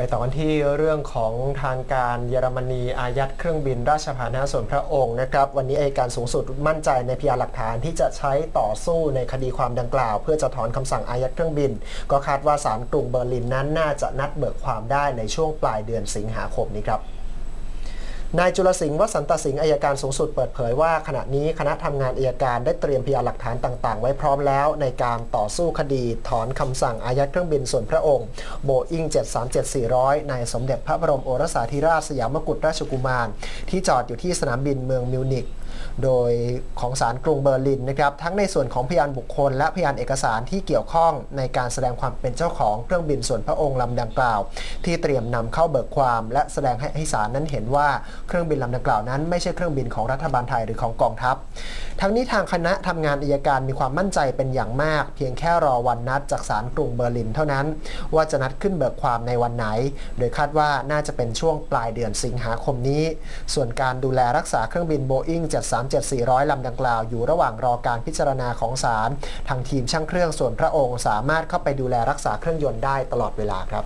ไปต่อกันที่เรื่องของทางการเยอรมนีอายัดเครื่องบินราชพาหนะส่วนพระองค์นะครับ วันนี้อายการสูงสุดมั่นใจในพยานหลักฐานที่จะใช้ต่อสู้ในคดีความดังกล่าว เพื่อจะถอนคำสั่งอายัดเครื่องบิน ก็คาดว่าศาลกรุงเบอร์ลินนั้นน่าจะนัดเบิกความได้ในช่วงปลายเดือนสิงหาคมนี้ครับ นายจุลสิงห์วสันตสิงห์อายการสูงสุดเปิดเผยว่า ขณะนี้คณะทำงานอายการได้เตรียมพยานหลักฐานต่างๆ ไว้พร้อมแล้ว ในการต่อสู้คดีถอนคำสั่งอายัดเครื่องบินส่วนพระองค์โบอิง737-400 ในสมเด็จพระบรมโอรสาธิราชสยามกุฎราชกุมาร ที่จอดอยู่ที่สนามบินเมืองมิวนิก โดยของศาลกรุงเบอร์ลินนะครับทั้งในส่วนของพยานบุคคล และพยานเอกสารที่เกี่ยวข้องในการแสดงความเป็นเจ้าของเครื่องบินส่วนพระองค์ลำดังกล่าว ที่เตรียมนำเข้าเบิกความ และแสดงให้ให้ศาลนั้นเห็นว่าเครื่องบินลำดังกล่าวนั้นไม่ใช่เครื่องบินของรัฐบาลไทยหรือของกองทัพ ทั้งนี้ทางคณะทำงานอัยการมีความมั่นใจเป็นอย่างมาก เพียงแค่รอวันนัดจากศาลกรุงเบอร์ลินเท่านั้น ว่าจะนัดขึ้นเบิกความในวันไหน โดยคาดว่าน่าจะเป็นช่วงปลายเดือนสิงหาคมนี้ ส่วนการดูแลรักษาเครื่องบินโบอิ้ง37400 ลำดังกล่าว อยู่ระหว่างรอการพิจารณาของศาลทางทีมช่างเครื่องส่วนพระองค์ สามารถเข้าไปดูแลรักษาเครื่องยนต์ได้ตลอดเวลาครับ